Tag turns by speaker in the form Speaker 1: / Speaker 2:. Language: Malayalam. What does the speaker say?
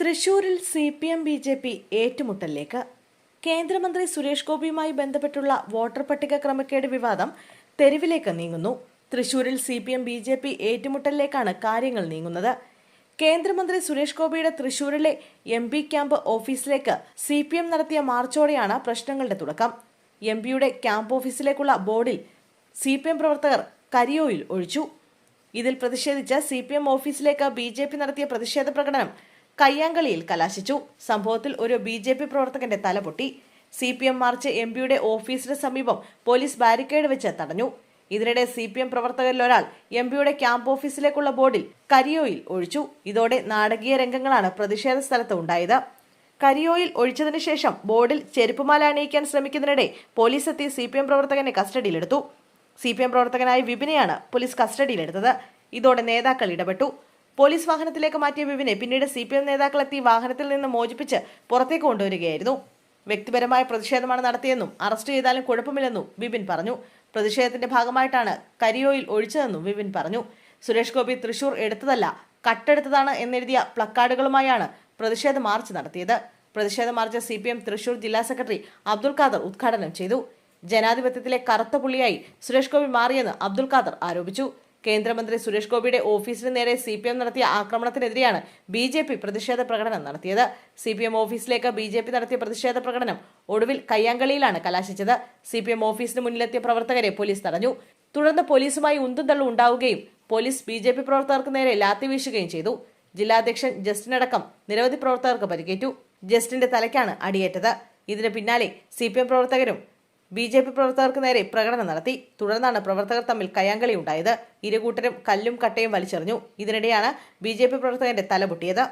Speaker 1: തൃശൂരിൽ C P M B J P ഏറ്റുമുട്ടലിലേക്ക്. കേന്ദ്രമന്ത്രി സുരേഷ് ഗോപിയുമായി ബന്ധപ്പെട്ടുള്ള വോട്ടർ പട്ടിക ക്രമക്കേട് വിവാദം തെരുവിലേക്ക് നീങ്ങുന്നു. തൃശൂരിൽ C P M B J P ഏറ്റുമുട്ടലിലേക്കാണ് കാര്യങ്ങൾ നീങ്ങുന്നത്. കേന്ദ്രമന്ത്രി സുരേഷ് ഗോപിയുടെ തൃശൂരിലെ എം പി ക്യാമ്പ് ഓഫീസിലേക്ക് സി പി എം നടത്തിയ മാർച്ചോടെയാണ് പ്രശ്നങ്ങളുടെ തുടക്കം. എം പിയുടെ ക്യാമ്പ് ഓഫീസിലേക്കുള്ള ബോർഡിൽ സി പി എം പ്രവർത്തകർ കരിയോയിൽ ഒഴിച്ചു. ഇതിൽ പ്രതിഷേധിച്ച് സി പി എം ഓഫീസിലേക്ക് ബി ജെ പി നടത്തിയ പ്രതിഷേധ പ്രകടനം കയ്യാങ്കളിയിൽ കലാശിച്ചു. സംഭവത്തിൽ ഒരു ബി ജെ പി പ്രവർത്തകന്റെ തല പൊട്ടി. C P M march M പിയുടെ ഓഫീസിന് സമീപം പോലീസ് ബാരിക്കേഡ് വെച്ച് തടഞ്ഞു. ഇതിനിടെ സി പി എം പ്രവർത്തകരിൽ ഒരാൾ എം പിയുടെ ക്യാമ്പ് ഓഫീസിലേക്കുള്ള ബോർഡിൽ കരിയോയിൽ ഒഴിച്ചു. ഇതോടെ നാടകീയ രംഗങ്ങളാണ് പ്രതിഷേധ സ്ഥലത്ത് ഉണ്ടായത്. കരിയോയിൽ ഒഴിച്ചതിനു ശേഷം ബോർഡിൽ ചെരുപ്പുമാല അണിയിക്കാൻ ശ്രമിക്കുന്നതിനിടെ പോലീസ് എത്തി സി പി എം പ്രവർത്തകനെ കസ്റ്റഡിയിലെടുത്തു. സി പി എം പ്രവർത്തകനായ വിപിനെയാണ് പോലീസ് കസ്റ്റഡിയിലെടുത്തത്. ഇതോടെ നേതാക്കൾ ഇടപെട്ടു. പോലീസ് വാഹനത്തിലേക്ക് മാറ്റിയ വിവിനെ പിന്നീട് സി പി എം നേതാക്കൾ എത്തി വാഹനത്തിൽ നിന്ന് മോചിപ്പിച്ച് പുറത്തേക്ക് കൊണ്ടുവരികയായിരുന്നു. വ്യക്തിപരമായ പ്രതിഷേധമാണ് നടത്തിയെന്നും അറസ്റ്റ് ചെയ്താലും കുഴപ്പമില്ലെന്നും വിപിൻ പറഞ്ഞു. പ്രതിഷേധത്തിന്റെ ഭാഗമായിട്ടാണ് കരിയോയിൽ ഒഴിച്ചതെന്നും വിപിൻ പറഞ്ഞു. സുരേഷ് ഗോപി തൃശൂർ എടുത്തതല്ല കട്ടെടുത്തതാണ് എന്നെഴുതിയ പ്ലക്കാർഡുകളുമായാണ് പ്രതിഷേധ മാർച്ച് നടത്തിയത്. പ്രതിഷേധ മാർച്ച് സി തൃശൂർ ജില്ലാ സെക്രട്ടറി അബ്ദുൽ ഖാദർ ഉദ്ഘാടനം ചെയ്തു. ജനാധിപത്യത്തിലെ കറുത്ത പുള്ളിയായി സുരേഷ് ഗോപി മാറിയെന്ന് അബ്ദുൽ ഖാദർ ആരോപിച്ചു. കേന്ദ്രമന്ത്രി സുരേഷ് ഗോപിയുടെ ഓഫീസിന് നേരെ സി പി എം നടത്തിയ ആക്രമണത്തിനെതിരെയാണ് ബി ജെ പി പ്രതിഷേധ പ്രകടനം നടത്തിയത്. സി പി എം ഓഫീസിലേക്ക് ബി ജെ പി നടത്തിയ പ്രതിഷേധ പ്രകടനം ഒടുവിൽ കയ്യാങ്കളിയിലാണ് കലാശിച്ചത്. സി പി എം ഓഫീസിന് മുന്നിലെത്തിയ പ്രവർത്തകരെ പോലീസ് തടഞ്ഞു. തുടർന്ന് പോലീസുമായി ഉന്തും തള്ളും ഉണ്ടാവുകയും പോലീസ് ബി ജെ പി പ്രവർത്തകർക്ക് നേരെ ലാത്തി വീശുകയും ചെയ്തു. ജില്ലാധ്യക്ഷൻ ജസ്റ്റിൻ അടക്കം നിരവധി പ്രവർത്തകർക്ക് പരിക്കേറ്റു. ജസ്റ്റിന്റെ തലയ്ക്കാണ് അടിയേറ്റത്. ഇതിന് പിന്നാലെ സി പി എം പ്രവർത്തകരും ബി ജെ പി പ്രവർത്തകർക്ക് നേരെ പ്രകടനം നടത്തി. തുടർന്നാണ് പ്രവർത്തകർ തമ്മിൽ കയ്യാങ്കളി ഉണ്ടായത്. ഇരുകൂട്ടരും കല്ലും കട്ടയും വലിച്ചെറിഞ്ഞു. ഇതിനിടെയാണ് ബി ജെ പി പ്രവർത്തകന്റെ തല പൊട്ടിയത്.